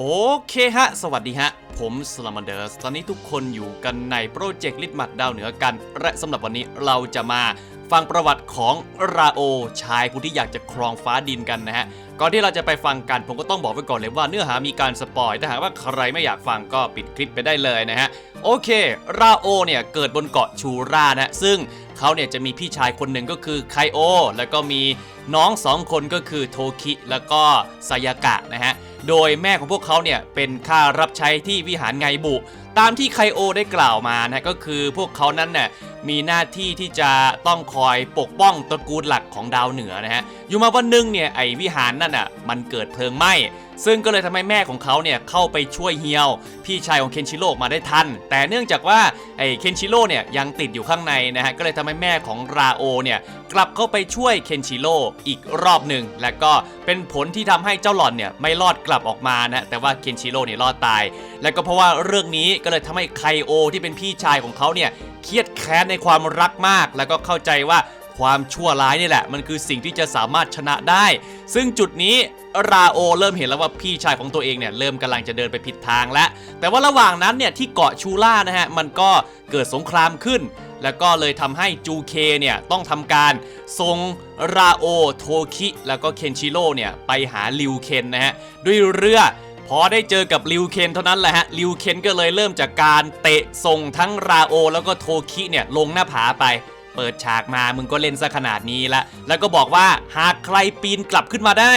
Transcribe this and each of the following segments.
โอเคฮะ สวัสดีฮะ ผมสลามันเดอร์สตอนนี้ทุกคนอยู่กันในโปรเจกต์ลิดมัดดาวเหนือกัน และสำหรับวันนี้เราจะมาฟังประวัติของราโอ ชายผู้ที่อยากจะครองฟ้าดินกันนะฮะ ก่อนที่เราจะไปฟังกัน ผมก็ต้องบอกไว้ก่อนเลยว่าเนื้อหามีการสปอยถ้าหากว่าใครไม่อยากฟังก็ปิดคลิปไปได้เลยนะฮะ โอเค ราโอเนี่ยเกิดบนเกาะชูรานะ ซึ่งเขาเนี่ยจะมีพี่ชายคนหนึ่งก็คือไคโอ แล้วก็มีน้องสองคนก็คือโทคิ แล้วก็ไซยากะนะฮะ โดยแม่ของพวกเขาเนี่ยเป็นข้ารับใช้ที่วิหารไงบุ ตามที่ไคโอได้กล่าวมานะก็คือพวกเขานั้นเนี่ยมีหน้าที่ที่จะต้องคอยปกป้องตระกูลหลักของดาวเหนือนะฮะอยู่มาวันหนึ่งเนี่ยไอวิหารนั่นอะมันเกิดเพลิงไหม้ซึ่งก็เลยทำให้แม่ของเขาเนี่ยเข้าไปช่วยเฮียว พี่ชายของเคนชิโร่มาได้ทัน แต่เนื่องจากว่าไอเคนชิโร่เนี่ยยังติดอยู่ข้างในนะฮะก็เลยทำให้แม่ของราโอเนี่ยกลับเข้าไปช่วยเคนชิโร่อีกรอบหนึ่งและก็เป็นผลที่ทำให้เจ้าหล่อนเนี่ยไม่รอดกลับออกมานะแต่ว่าเคนชิโร่เนี่ยรอดตาย และก็เพราะว่าเรื่องนี้ก็เลยทำให้ไคโอที่เป็นพี่ชายของเขาเนี่ยเครียดแค้นในความรักมาก แล้วก็เข้าใจว่าความชั่วร้ายนี่แหละ มันคือสิ่งที่จะสามารถชนะได้ ซึ่งจุดนี้ราโอเริ่มเห็นแล้วว่าพี่ชายของตัวเองเนี่ยเริ่มกำลังจะเดินไปผิดทางแล้ว แต่ว่าระหว่างนั้นเนี่ยที่เกาะชูล่านะฮะมันก็เกิดสงครามขึ้น แล้วก็เลยทำให้จูเคเนี่ยต้องทำการส่งราโอโทคิ แล้วก็เคนชิโร่เนี่ยไปหาลิวเคนนะฮะด้วยเรือ พอได้เจอกับริวเคนเท่านั้นแหละฮะริวเคนก็เลยเริ่มจากการเตะส่งทั้งราโอ แล้วก็โทคิเนี่ยลงหน้าผาไป เปิดฉากมามึงก็เล่นซะขนาดนี้ละแล้วก็บอกว่าหากใครปีนกลับขึ้นมาได้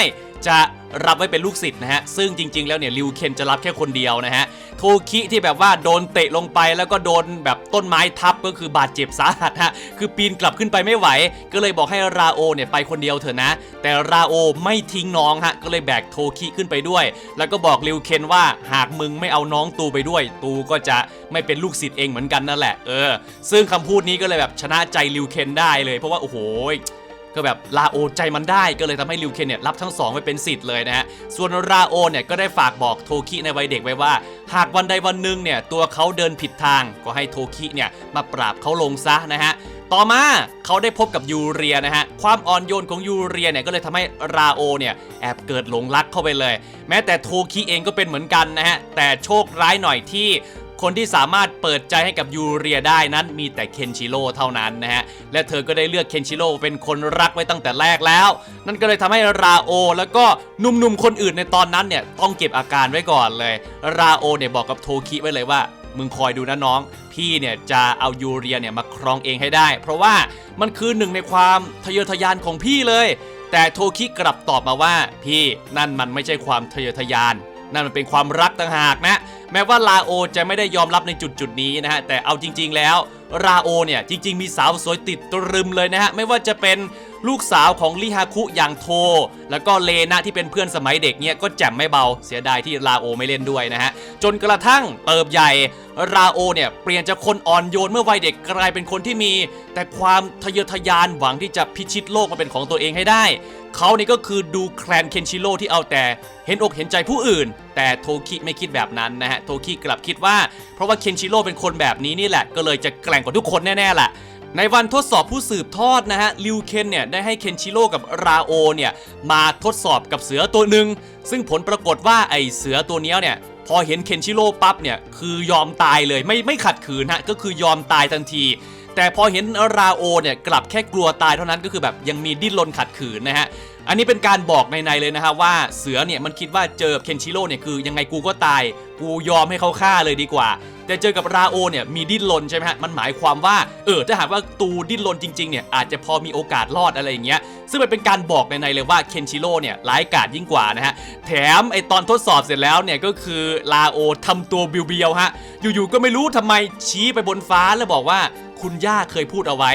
จะรับไว้เป็นลูกศิษย์นะฮะ ซึ่งจริง ๆ แล้วเนี่ยลิวเคนจะรับแค่คนเดียวนะฮะ โทคิที่แบบว่าโดนเตะลงไปแล้วก็โดนแบบต้นไม้ทับก็คือบาดเจ็บสาหัสฮะ คือปีนกลับขึ้นไปไม่ไหว ก็เลยบอกให้ราโอเนี่ยไปคนเดียวเถอะนะ แต่ราโอไม่ทิ้งน้องฮะ ก็เลยแบกโทคิขึ้นไปด้วย แล้วก็บอกลิวเคนว่าหากมึงไม่เอาน้องตูไปด้วย ตูก็จะไม่เป็นลูกศิษย์เองเหมือนกันนั่นแหละ เออ ซึ่งคำพูดนี้ก็เลยแบบชนะใจลิวเคนได้เลย เพราะว่าโอ้โห ก็แบบลาโอใจมันได้ก็เลยทำให้ลิวเคนเนี่ยรับทั้งสองไปเป็นสิทธิ์เลยนะฮะส่วนราโอเนี่ยก็ได้ฝากบอกโทคิในวัยเด็กไว้ว่า หากวันใดวันหนึ่งเนี่ยตัวเขาเดินผิดทางก็ให้โทคิเนี่ยมาปราบเขาลงซะนะฮะต่อมาเขาได้พบกับยูเรียนะฮะ ความอ่อนโยนของยูเรียเนี่ยก็เลยทำให้ราโอเนี่ยแอบเกิดหลงรักเข้าไปเลย แม้แต่โทคิเองก็เป็นเหมือนกันนะฮะ แต่โชคร้ายหน่อยที่ คนที่สามารถเปิดใจให้กับยูเรียได้นั้นมีแต่เคนชิโร่เท่านั้นนะฮะ และเธอก็ได้เลือกเคนชิโร่เป็นคนรักไว้ตั้งแต่แรกแล้ว นั่นก็เลยทำให้ราโอ แล้วก็หนุ่มๆคนอื่นในตอนนั้นเนี่ยต้องเก็บอาการไว้ก่อนเลย ราโอเนี่ยบอกกับโทคิไว้เลยว่ามึงคอยดูนะน้อง พี่เนี่ยจะเอายูเรียเนี่ยมาครองเองให้ได้ เพราะว่ามันคือหนึ่งในความทะเยอทะยานของพี่เลย แต่โทคิกลับตอบมาว่า พี่นั่นมันไม่ใช่ความทะเยอทะยาน นั่นมันเป็นความรักต่างหากนะ แม้ว่าลาโอจะไม่ได้ยอมรับในจุดจุดนี้นะฮะ แต่เอาจริง ๆ แล้วราโอเนี่ยจริง ๆ มีสาวสวยติดตรึมเลยนะฮะ ไม่ว่าจะเป็นลูกสาวของลิฮาคุอย่างโท แล้วก็เลนะที่เป็นเพื่อนสมัยเด็กเนี่ยก็แจ่มไม่เบาเสียดายที่ราโอไม่เล่นด้วยนะฮะ จนกระทั่งเติบใหญ่ราโอเนี่ยเปลี่ยนจากคนอ่อนโยนเมื่อวัยเด็กกลายเป็นคนที่มี แต่ความทะเยอทะยานหวังที่จะพิชิตโลกมาเป็นของตัวเองให้ได้ เขานี่ก็คือดูแคลนเคนชิโร่ที่เอาแต่ เห็นอกเห็นใจผู้อื่น แต่โทคิไม่คิดแบบนั้นนะฮะโทคิกลับคิดว่า เพราะว่าเคนชิโร่เป็นคนแบบนี้นี่แหละ ก็เลยจะแกร่งกว่าทุกคนแน่ๆแหละในวันทดสอบผู้สืบทอดนะฮะลิวเคนเนี่ยได้ให้เคนชิโร่กับราโอเนี่ยมาทดสอบกับเสือตัวหนึ่งซึ่งผลปรากฏว่าไอเสือตัวนี้เนี่ยพอเห็นเคนชิโร่ปั๊บเนี่ยคือยอมตายเลยไม่ไม่ขัดขืนฮะก็คือยอมตายทันที แต่พอเห็นราโอเนี่ยกลับแค่กลัวตายเท่านั้นก็คือแบบยังมีดิ้นรนขัดขืนนะฮะอันนี้เป็นการบอกในๆเลยนะฮะว่าเสือเนี่ยมันคิดว่าเจอเคนชิโร่เนี่ยคือยังไงกูก็ตาย กูยอมให้เขาฆ่าเลยดีกว่า แต่เจอกับราโอเนี่ยมีดิ้นรนใช่ไหมฮะมันหมายความว่าเออถ้าหากว่าตูดิ้นรนจริงๆเนี่ยอาจจะพอมีโอกาสรอดอะไรอย่างเงี้ยซึ่งมันเป็นการบอกในๆเลยว่าเคนชิโร่เนี่ยร้ายกาจยิ่งกว่านะฮะแถมไอตอนทดสอบเสร็จแล้วเนี่ยก็คือลาโอทำตัวเบียวๆฮะอยู่ๆก็ไม่รู้ทำไมชี้ไปบนฟ้าแล้วบอกว่า คุณย่าเคยพูดเอาไว้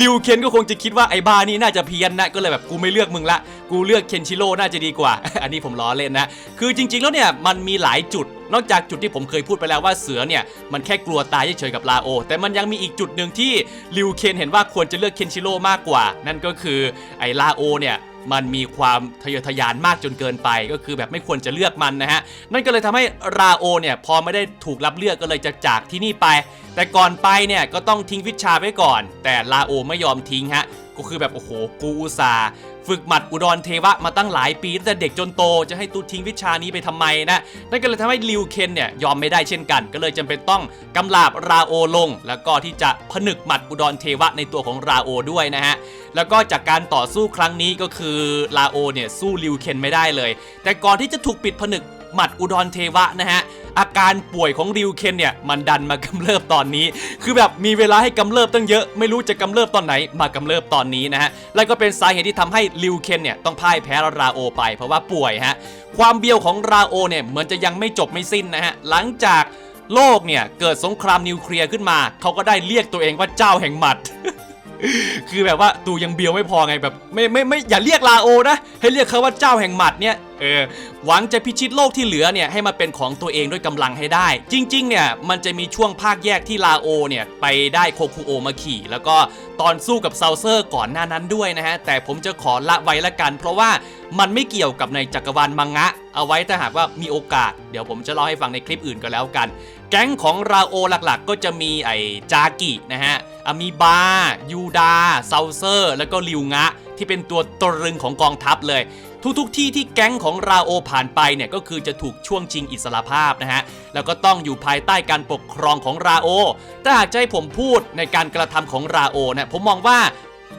ลิวเคนก็คงจะคิดว่าไอ้บ้านี่น่าจะเพี้ยนนะ ก็เลยแบบกูไม่เลือกมึงละ กูเลือกเคนชิโร่น่าจะดีกว่า อันนี้ผมล้อเล่นนะ คือจริง ๆ แล้วเนี่ยมันมีหลายจุดนอกจากจุดที่ผมเคยพูดไปแล้วว่าเสือเนี่ยมันแค่กลัวตายเฉยๆกับลาโอ แต่มันยังมีอีกจุดหนึ่งที่ลิวเคนเห็นว่าควรจะเลือกเคนชิโร่มากกว่า นั่นก็คือไอ้ลาโอเนี่ย มันมีความทะเยอทะยานมากจนเกินไป ก็คือแบบไม่ควรจะเลือกมันนะฮะนั่นก็เลยทำให้ราโอเนี่ยพอไม่ได้ถูกรับเลือกก็เลยจะจากที่นี่ไป แต่ก่อนไปเนี่ยก็ต้องทิ้งวิชาไว้ก่อน แต่ลาโอไม่ยอมทิ้งฮะก็คือแบบโอ้โหกูอุตส่าห์ ฝึกหมัดอุดรเทวะมาตั้งหลายปีตั้งแต่เด็กจนโตจะให้ตูทิ้งวิชานี้ไปทำไมนะนั่นก็เลยทำให้ลิวเคนเนี่ยยอมไม่ได้เช่นกัน ก็เลยจำเป็นต้องกำลาบราโอลง แล้วก็ที่จะผนึกหมัดอุดรเทวะในตัวของราโอด้วยนะฮะแล้วก็จากการต่อสู้ครั้งนี้ก็คือราโอเนี่ยสู้ลิวเคนไม่ได้เลย แต่ก่อนที่จะถูกปิดผนึก หมัดอุดรเทวะนะฮะอาการป่วยของริวเคนเนี่ยมันดันมากำเริบตอนนี้ คือแบบมีเวลาให้กำเริบตั้งเยอะไม่รู้จะกำเริบตอนไหนมากำเริบตอนนี้นะฮะแล้วก็เป็นสาเหตุที่ทำให้ริวเคนเนี่ยต้องพ่ายแพ้ราโอไป เพราะว่าป่วยฮะความเบี้ยวของราโอเนี่ยเหมือนจะยังไม่จบไม่สิ้นนะฮะหลังจากโลกเนี่ยเกิดสงครามนิวเคลียร์ขึ้นมา เขาก็ได้เรียกตัวเองว่าเจ้าแห่งหมัด คือแบบว่าตูยังเบียวไม่พอไงแบบไม่ไม่ไม่อย่าเรียกลาโอนะ ให้เรียกเขาว่าเจ้าแห่งหมัดเนี่ย เออหวังจะพิชิตโลกที่เหลือเนี่ยให้มาเป็นของตัวเองด้วยกำลังให้ได้ จริงๆเนี่ยมันจะมีช่วงภาคแยกที่ลาโอเนี่ยไปได้โคคูโอมาขี่ แล้วก็ตอนสู้กับเซาเซอร์ก่อนหน้านั้นด้วยนะฮะ แต่ผมจะขอละไว้ละกัน เพราะว่ามันไม่เกี่ยวกับในจักรวาลมังงะ เอาไว้ถ้าหากว่ามีโอกาส เดี๋ยวผมจะเล่าให้ฟังในคลิปอื่นก็แล้วกัน แก๊งของราโอหลักๆ ก็จะมีไอจากินะฮะอามีบา ยูดาเซาเซอร์ แล้วก็ลิวงะ ที่เป็นตัวตรึงของกองทัพเลย ทุกๆ ที่ที่แก๊งของราโอผ่านไปเนี่ยก็คือจะถูกช่วงชิงอิสรภาพนะฮะ แล้วก็ต้องอยู่ภายใต้การปกครองของราโอ ถ้าหากจะให้ผมพูดในการกระทำของราโอนะผมมองว่า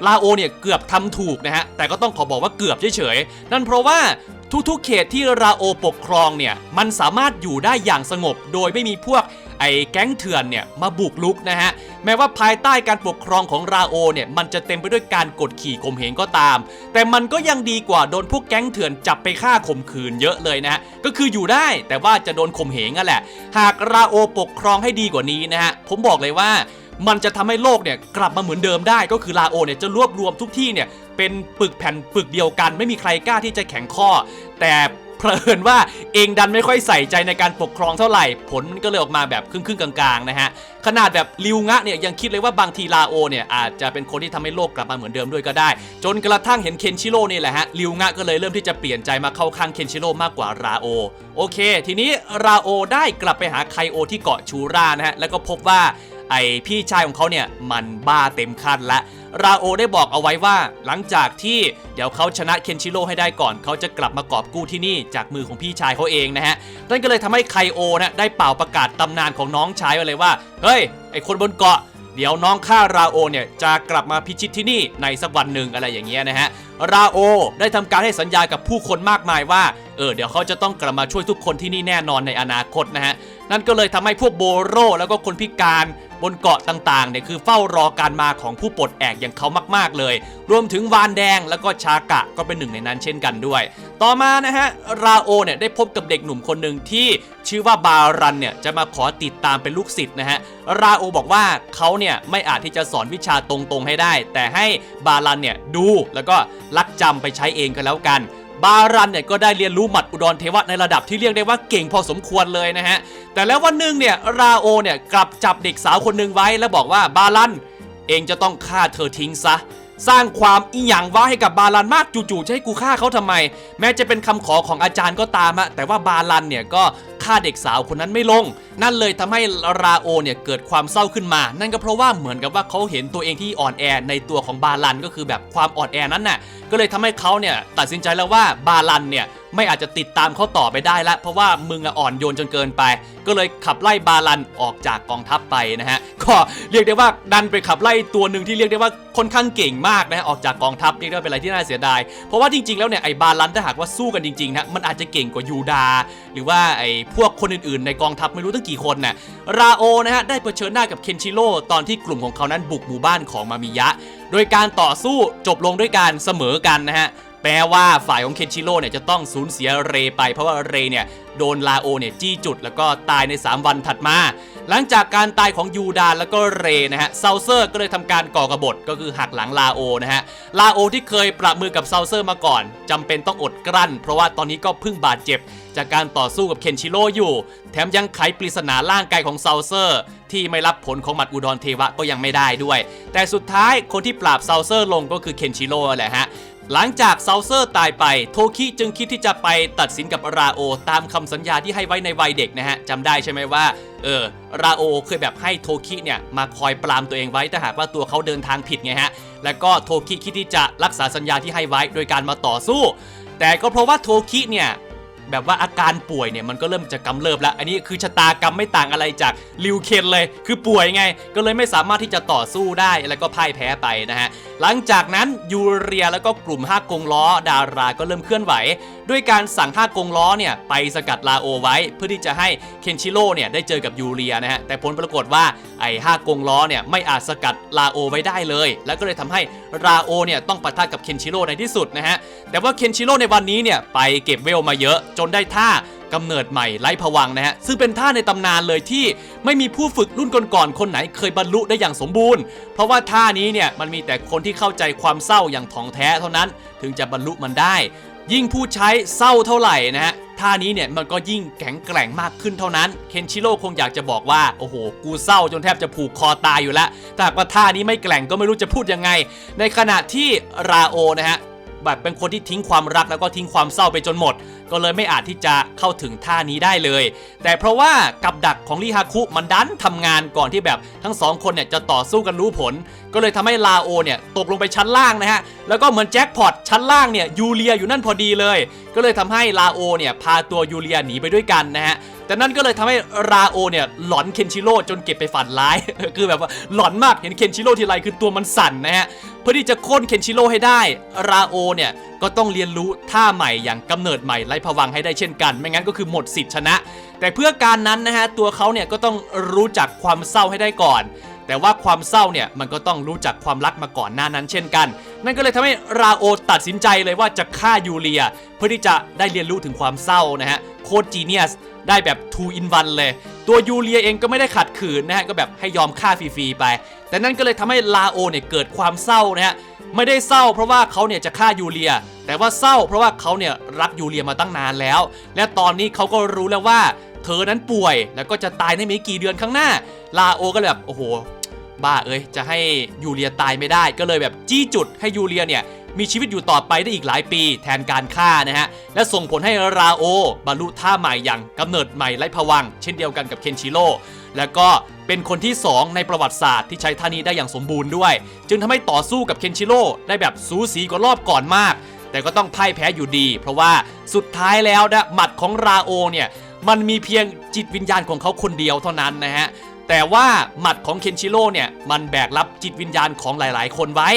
ลาโอเนี่ยเกือบทำถูกนะฮะ แต่ก็ต้องขอบอกว่าเกือบเฉยๆ นั่นเพราะว่าทุกๆ เขตที่ราโอปกครองเนี่ย มันสามารถอยู่ได้อย่างสงบ โดยไม่มีพวกไอ้แก๊งเถื่อนเนี่ยมาบุกลุกนะฮะ แม้ว่าภายใต้การปกครองของราโอเนี่ยมันจะเต็มไปด้วยการกดขี่ข่มเหงก็ตาม แต่มันก็ยังดีกว่าโดนพวกแก๊งเถื่อนจับไปฆ่าข่มขืนเยอะเลยนะฮะก็คืออยู่ได้แต่ว่าจะโดนข่มเหงอะแหละ หากราโอปกครองให้ดีกว่านี้นะฮะผมบอกเลยว่ามันจะทำให้โลกเนี่ยกลับมาเหมือนเดิมได้ก็คือลาโอเนี่ยจะรวบรวมทุกที่เนี่ยเป็นปึกแผ่นปึกเดียวกัน ไม่มีใครกล้าที่จะแข็งข้อ แต่ เพลินว่าเองดันไม่ค่อยใส่ใจในการปกครองเท่าไหร่ ผลมันก็เลยออกมาแบบครึ่งๆกลางๆนะฮะขนาดแบบลิวงะเนี่ยยังคิดเลยว่าบางทีลาโอเนี่ยอาจจะเป็นคนที่ทำให้โลกกลับมาเหมือนเดิมด้วยก็ได้ จนกระทั่งเห็นเคนชิโร่นี่แหละฮะลิวงะก็เลยเริ่มที่จะเปลี่ยนใจมาเข้าข้างเคนชิโร่มากกว่าราโอโอเค ทีนี้ราโอได้กลับไปหาไคโอที่เกาะชูรานะฮะแล้วก็พบว่าไอพี่ชายของเขาเนี่ยมันบ้าเต็มขั้นละ ราโอได้บอกเอาไว้ว่า หลังจากที่เดี๋ยวเขาชนะเคนชิโร่ให้ได้ก่อน เขาจะกลับมากอบกู้ที่นี่จากมือของพี่ชายเขาเองนะฮะนั่นก็เลยทำให้ไคโอนะได้เป่าประกาศตำนานของน้องชายไปเลยว่า เฮ้ย ไอคนบนเกาะเดี๋ยวน้องข้าราโอเนี่ยจะกลับมาพิชิตที่นี่ในสักวันหนึ่งอะไรอย่างเงี้ยนะฮะราโอ ได้ทำการให้สัญญากับผู้คนมากมายว่า เออเดี๋ยวเขาจะต้องกลับมาช่วยทุกคนที่นี่แน่นอนในอนาคตนะฮะ นั่นก็เลยทำให้พวกโบโรแล้วก็คนพิการบนเกาะต่างๆเนี่ยคือเฝ้ารอการมาของผู้ปลดแอกอย่างเขามากๆเลย รวมถึงวานแดงแล้วก็ชากะก็เป็นหนึ่งในนั้นเช่นกันด้วย ต่อมานะฮะราโอเนี่ยได้พบกับเด็กหนุ่มคนหนึ่งที่ชื่อว่าบารันเนี่ยจะมาขอติดตามเป็นลูกศิษย์นะฮะราโอบอกว่าเขาเนี่ยไม่อาจที่จะสอนวิชาตรงๆให้ได้ แต่ให้บารันเนี่ยดูแล้วก็ ลักจำไปใช้เองก็แล้วกัน บารันเนี่ยก็ได้เรียนรู้หมัดอุดรเทวะในระดับที่เรียกได้ว่าเก่งพอสมควรเลยนะฮะ แต่แล้ววันหนึ่งเนี่ยราโอเนี่ยกลับจับเด็กสาวคนหนึ่งไว้แล้วบอกว่าบารันเองจะต้องฆ่าเธอทิ้งซะสร้างความอีหยังว่าให้กับบาลันมากจู่ๆจะให้กูฆ่าเขาทำไม แม้จะเป็นคำขอของอาจารย์ก็ตามอะแต่ว่าบาลันเนี่ยก็ ฆ่าเด็กสาวคนนั้นไม่ลง นั่นเลยทำให้ราโอเนี่ยเกิดความเศร้าขึ้นมา นั่นก็เพราะว่าเหมือนกับว่าเขาเห็นตัวเองที่อ่อนแอในตัวของบาลันก็คือแบบความอ่อนแอนั้นน่ะก็เลยทำให้เขาเนี่ยตัดสินใจแล้วว่าบาลันเนี่ยไม่อาจจะติดตามเขาต่อไปได้ละเพราะว่ามึงอ่อนโยนจนเกินไป ก็เลยขับไล่บาลันออกจากกองทัพไปนะฮะก็เรียกได้ว่าดันไปขับไล่ตัวหนึ่งที่เรียกได้ว่าค่อนข้างเก่งมากนะฮะออกจากกองทัพเรียกได้เป็นอะไรที่น่าเสียดาย เพราะว่าจริงๆแล้วเนี่ยไอ้บาลันถ้าหากว่าสู้กันจริงๆนะมันอาจจะเก่งกว่ายูดา หรือว่าไอ้พวกคนอื่นๆ ในกองทัพไม่รู้ตั้งกี่คนน่ะราโอนะฮะได้เผชิญหน้ากับเคนชิโร่ตอนที่กลุ่มของเขานั้นบุกหมู่บ้านของมามิยะ โดยการต่อสู้จบลงด้วยการเสมอกันนะฮะ แปลว่าฝ่ายของเคนชิโร่เนี่ยจะต้องสูญเสียเรไป เพราะว่าเรเนี่ยโดนลาโอเนี่ยจี้จุดแล้วก็ตายใน 3 วันถัดมา หลังจากการตายของยูดานแล้วก็เรนะฮะเซาเซอร์ก็เลยทำการก่อกระบฏก็คือหักหลังลาโอนะฮะลาโอที่เคยประมือกับเซาเซอร์มาก่อนจำเป็นต้องอดกลั้น เพราะว่าตอนนี้ก็เพิ่งบาดเจ็บ จากการต่อสู้กับเคนชิโร่อยู่ แถมยังไขปริศนาร่างกายของเซาเซอร์ที่ไม่รับผลของหมัดอุดรเทวะก็ยังไม่ได้ด้วย แต่สุดท้ายคนที่ปราบเซาเซอร์ลงก็คือเคนชิโร่แหละฮะ หลังจากเซาเซอร์ตายไป โทคิจึงคิดที่จะไปตัดสินกับราโอ ตามคำสัญญาที่ให้ไว้ในวัยเด็กนะฮะจำได้ใช่ไหมว่าเออราโอเคยแบบให้โทคิเนี่ยมาคอยปรามตัวเองไว้ถ้าหากว่าตัวเขาเดินทางผิดไงฮะ แล้วก็โทคิคิดที่จะรักษาสัญญาที่ให้ไว้โดยการมาต่อสู้ แต่ก็เพราะว่าโทคิเนี่ย แบบว่าอาการป่วยเนี่ยมันก็เริ่มจะกำเริบแล้ว อันนี้คือชะตากรรมไม่ต่างอะไรจากลิวเคนเลย คือป่วยไง ก็เลยไม่สามารถที่จะต่อสู้ได้ แล้วก็พ่ายแพ้ไปนะฮะ หลังจากนั้นยูเรียแล้วก็กลุ่ม5กงล้อดาราก็เริ่มเคลื่อนไหว ด้วยการสั่ง5กงล้อเนี่ยไปสกัดลาโอไว้ เพื่อที่จะให้เคนชิโร่เนี่ยได้เจอกับยูเรียนะฮะ แต่ผลปรากฏว่าไอ้5กงล้อเนี่ยไม่อาจสกัดลาโอไว้ได้เลย แล้วก็เลยทำให้ราโอเนี่ยต้องปะทะกับเคนชิโร่ในที่สุดนะฮะ แต่ว่าเคนชิโร่ในวันนี้เนี่ยไปเก็บเวลมาเยอะจนได้ท่ากำเนิดใหม่ไร้ผวังนะฮะ ซึ่งเป็นท่าในตำนานเลยที่ไม่มีผู้ฝึกรุ่นก่อนๆคนไหนเคยบรรลุได้อย่างสมบูรณ์ เพราะว่าท่านี้เนี่ยมันมีแต่คนที่เข้าใจความเศร้าอย่างถ่องแท้เท่านั้น ถึงจะบรรลุมันได้ ยิ่งผู้ใช้เศร้าเท่าไหร่นะฮะท่านี้เนี่ยมันก็ยิ่งแข็งแกร่งมากขึ้นเท่านั้น เคนชิโร่คงอยากจะบอกว่า โอ้โห กูเศร้าจนแทบจะผูกคอตายอยู่แล้วแต่กว่าท่านี้ไม่แกร่งก็ไม่รู้จะพูดยังไง ในขณะที่ราโอนะฮะ แบบเป็นคนที่ทิ้งความรักแล้วก็ทิ้งความเศร้าไปจนหมด ก็เลยไม่อาจที่จะเข้าถึงท่านี้ได้เลย แต่เพราะว่ากับดักของลีฮาคุมันดันทำงานก่อนที่แบบทั้งสองคนเนี่ยจะต่อสู้กันรู้ผล ก็เลยทำให้ลาโอเนี่ยตกลงไปชั้นล่างนะฮะแล้วก็เหมือนแจ็คพอตชั้นล่างเนี่ยยูเลียอยู่นั่นพอดีเลย ก็เลยทำให้ลาโอเนี่ยพาตัวยูเลียหนีไปด้วยกันนะฮะแต่นั่นก็เลยทำให้ราโอเนี่ยหลอนเคนชิโร่จนเก็บไปฝันร้าย คือแบบว่าหลอนมากเห็นเคนชิโร่ทีไรคือตัวมันสั่นนะฮะ เพื่อที่จะโค่นเคนชิโร่ให้ได้ ราโอเนี่ยก็ต้องเรียนรู้ท่าใหม่อย่างกำเนิดใหม่ไร้ผวังให้ได้เช่นกัน ไม่งั้นก็คือหมดสิทธิ์ชนะ แต่เพื่อการนั้นนะฮะตัวเขาเนี่ยก็ต้องรู้จักความเศร้าให้ได้ก่อน แต่ว่าความเศร้าเนี่ยมันก็ต้องรู้จักความรักมาก่อนหน้านั้นเช่นกัน นั่นก็เลยทำให้ราโอตัดสินใจเลยว่าจะฆ่ายูเลีย เพื่อที่จะได้เรียนรู้ถึงความเศร้านะฮะ โคตรจีเนียสได้แบบ 2 in 1 เลย ตัวยูเลียเองก็ไม่ได้ขัดขืนนะฮะ ก็แบบให้ยอมฆ่าฟรีๆไป แต่นั่นก็เลยทำให้ลาโอเนี่ยเกิดความเศร้านะฮะ ไม่ได้เศร้าเพราะว่าเขาเนี่ยจะฆ่ายูเลีย แต่ว่าเศร้าเพราะว่าเขาเนี่ยรักยูเลียมาตั้งนานแล้ว และตอนนี้เขาก็รู้แล้วว่า เธอนั้นป่วยแล้วก็จะตายในไม่กี่เดือนข้างหน้า ลาโอก็เลยแบบโอ้โหบ้าเอ้ยจะให้ยูเลียตายไม่ได้ก็เลยแบบจี้จุดให้ยูเลียเนี่ย มีชีวิตอยู่ต่อไปได้อีกหลายปี แทนการฆ่านะฮะ และส่งผลให้ราโอบรรลุท่าใหม่อย่างกำเนิดใหม่ไร้ผวัง เช่นเดียวกันกับเคนชิโร่แล้วก็เป็นคนที่ 2 ในประวัติศาสตร์ที่ใช้ท่านี้ได้อย่างสมบูรณ์ด้วย จึงทำให้ต่อสู้กับเคนชิโร่ได้แบบสูสีกว่ารอบก่อนมาก แต่ก็ต้องพ่ายแพ้อยู่ดี เพราะว่าสุดท้ายแล้วนะหมัดของราโอเนี่ยมันมีเพียงจิตวิญญาณของเขาคนเดียวเท่านั้นนะฮะ แต่ว่าหมัดของเคนชิโร่เนี่ย มันแบกรับจิตวิญญาณของหลาย ๆ คนไว้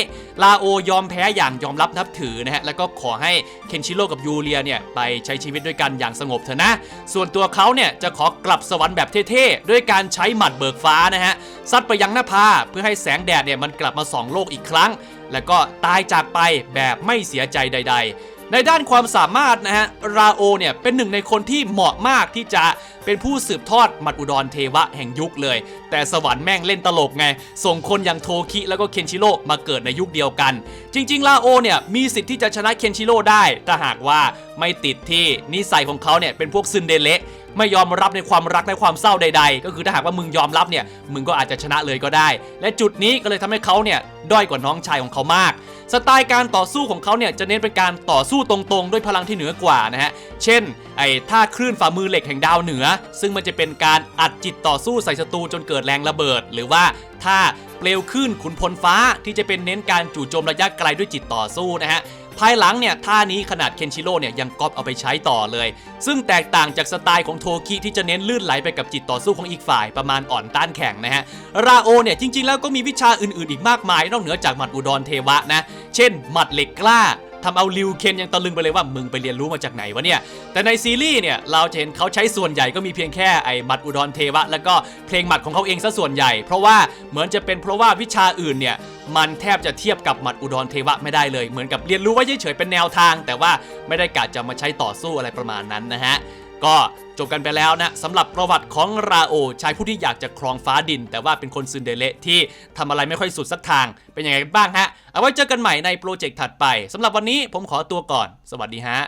ลาโอยอมแพ้อย่างยอมรับนับถือนะฮะ แล้วก็ขอให้เคนชิโร่กับยูเลียเนี่ย ไปใช้ชีวิตด้วยกันอย่างสงบเถอะนะ ส่วนตัวเขาเนี่ย จะขอกลับสวรรค์แบบเท่ ๆ ด้วยการใช้หมัดเบิกฟ้านะฮะซัดไปยังหน้าผาเพื่อให้แสงแดดเนี่ยมันกลับมาส่องโลกอีกครั้ง แล้วก็ตายจากไปแบบไม่เสียใจใด ๆ ในด้านความสามารถนะฮะราโอเนี่ยเป็นหนึ่งในคนที่เหมาะมากที่จะเป็นผู้สืบทอดมัดอุดรเทวะแห่งยุคเลย แต่สวรรค์แม่งเล่นตลกไง ส่งคนอย่างโทคิแล้วก็เคนชิโร่มาเกิดในยุคเดียวกัน จริงๆราโอเนี่ยมีสิทธิ์ที่จะชนะเคนชิโร่ได้ถ้าหากว่าไม่ติดที่นิสัยของเขาเนี่ยเป็นพวกซึนเดเละ ไม่ยอมรับในความรักและความเศร้าใด ๆ ก็คือถ้าหากว่ามึงยอมรับเนี่ยมึงก็อาจจะชนะเลยก็ได้ และจุดนี้ก็เลยทำให้เขาเนี่ยด้อยกว่าน้องชายของเขามาก สไตล์การต่อสู้ของเขาเนี่ยจะเน้นเป็นการต่อสู้ตรงๆ ด้วยพลังที่เหนือกว่านะฮะ เช่น ไอ้ท่าคลื่นฝ่ามือเหล็กแห่งดาวเหนือ ซึ่งมันจะเป็นการอัดจิตต่อสู้ใส่ศัตรูจนเกิดแรงระเบิด หรือว่าท่าเปลวคลื่นขุนพลฟ้าที่จะเป็นเน้นการจู่โจมระยะไกลด้วยจิตต่อสู้นะฮะ ภายหลังเนี่ยท่านี้ขนาดเคนชิโร่เนี่ยยังก๊อปเอาไปใช้ต่อเลย ซึ่งแตกต่างจากสไตล์ของโทคิที่จะเน้นลื่นไหลไปกับจิตต่อสู้ของอีกฝ่ายประมาณอ่อนต้านแข็งนะฮะ ราโอเนี่ยจริงๆแล้วก็มีวิชาอื่นๆอีกมากมาย นอกเหนือจากหมัดอุดรเทวะนะ เช่น หมัดเหล็กกล้า ทำเอาลิวเคนยังตะลึงไปเลยว่ามึงไปเรียนรู้มาจากไหนวะเนี่ย แต่ในซีรีส์เนี่ยเราจะเห็นเขาใช้ส่วนใหญ่ก็มีเพียงแค่ไอ้หมัดอุดรเทวะ แล้วก็เพลงหมัดของเขาเองซะส่วนใหญ่ เพราะว่าเหมือนจะเป็นเพราะว่าวิชาอื่นเนี่ยมันแทบจะเทียบกับหมัดอุดรเทวะไม่ได้เลย เหมือนกับเรียนรู้ไว้เฉยๆเป็นแนวทาง แต่ว่าไม่ได้กะจะมาใช้ต่อสู้อะไรประมาณนั้นนะฮะ ก็จบกันไปแล้วนะสำหรับประวัติของราโอชายผู้ที่อยากจะครองฟ้าดิน แต่ว่าเป็นคนซึนเดเละที่ทำอะไรไม่ค่อยสุดสักทาง เป็นยังไงกันบ้างฮะ เอาไว้เจอกันใหม่ในโปรเจกต์ถัดไปสำหรับวันนี้ผมขอตัวก่อน สวัสดีฮะ